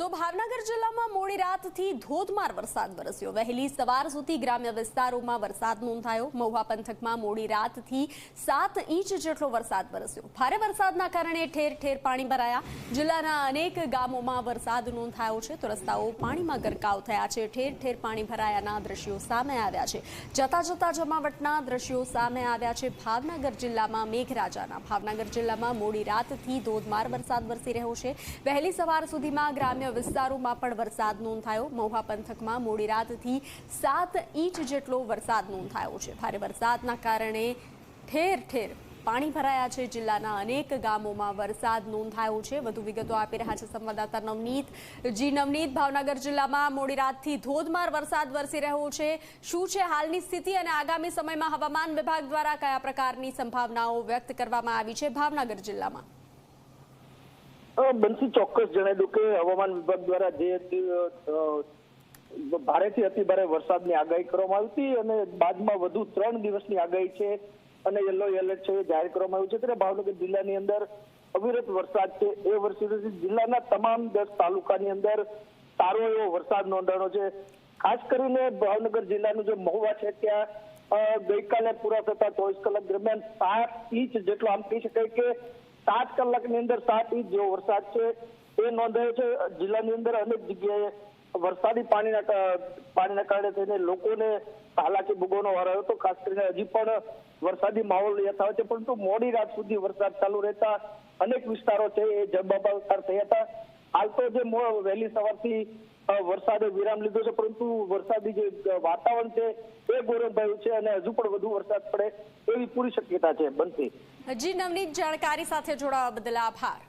તો ભાવનગર જિલ્લામાં મોડી રાતથી ધોધમાર વરસાદ વરસ્યો. વહેલી સવાર સુધી ગ્રામ્ય વિસ્તારોમાં વરસાદ નોંધાયો. મહુવા પંથકમાં મોડી રાતથી સાત ઇંચ જેટલો વરસાદ વરસ્યો. ભારે વરસાદના કારણે ઠેર ઠેર પાણી ભરાયા. જિલ્લાના અનેક ગામોમાં વરસાદ નોંધાયો છે. તો રસ્તાઓ પાણીમાં ગરકાવ થયા છે. ઠેર ઠેર પાણી ભરાયાના દ્રશ્યો સામે આવ્યા છે. જતા જતા જમાવટના દ્રશ્યો સામે આવ્યા છે. ભાવનગર જિલ્લામાં મેઘરાજાના. ભાવનગર જિલ્લામાં મોડી રાતથી ધોધમાર વરસાદ વરસી રહ્યો છે. વહેલી સવાર સુધીમાં ગ્રામ્ય વિસ્તારોમાં પણ વરસાદ નોંધાયો. મહુવા પંથકમાં મોડી રાતથી સાત ઇંચ જેટલો વરસાદ નોંધાયો છે. ભારે વરસાદના કારણે ઠેર ઠેર પાણી ભરાયા છે. જિલ્લાના અનેક ગામોમાં વરસાદ નોંધાયો છે. વધુ વિગતો આપી રહ્યા છે સંવાદદાતા નવનીત. જી નવનીત, ભાવનગર જિલ્લામાં મોડી રાતથી ધોધમાર વરસાદ વરસી રહ્યો છે. શું છે હાલની સ્થિતિ અને આગામી સમયમાં હવામાન વિભાગ દ્વારા કયા પ્રકારની સંભાવનાઓ વ્યક્ત કરવામાં આવી છે ભાવનગર જિલ્લામાં? બંસી ચોક્કસ જણાવી દઉં કે હવામાન વિભાગ દ્વારા જે ભારેથી અતિ ભારે વરસાદની આગાહી કરવામાં આવી હતી અને બાદમાં વધુ ત્રણ દિવસની આગાહી છે અને યલો એલર્ટ છે જાહેર કરવામાં આવ્યું છે. ત્યારે ભાવનગર જિલ્લાની અંદર અવિરત વરસાદ છે. એ વર્ષે જિલ્લાના તમામ દસ તાલુકાની અંદર સારો એવો વરસાદ નોંધાણો છે. ખાસ કરીને ભાવનગર જિલ્લાનું જે મહુવા છે ત્યાં ગઈકાલે પૂરા થતા ચોવીસ કલાક દરમિયાન સાત ઇંચ જેટલો આમ કહી શકાય કે સાત કલાકની અંદર સાત ઇંચ જેવો વરસાદ છે. એ નોંધાયો છે જિલ્લાની અંદર અનેક જગ્યાએ વરસાદી પાણીના પાણીના કારણે થઈને લોકોને હાલાકી ભોગવવાનો વારો આવ્યો હતો. ખાસ કરીને હજી પણ વરસાદી માહોલ યથાવત છે, પરંતુ મોડી રાત સુધી વરસાદ ચાલુ રહેતા અનેક વિસ્તારો છે એ જળબંબાકાર થયા હતા. હાલ તો જે વહેલી સવારથી વરસાદે વિરામ લીધો છે, પરંતુ વરસાદી જે વાતાવરણ છે, એ ગોરંભાયું છે અને હજુ પણ વધુ વરસાદ પડે એવી પૂરી શક્યતા છે, બનતી. હજી નવનીત જાણકારી સાથે જોડાવા બદલ આભાર.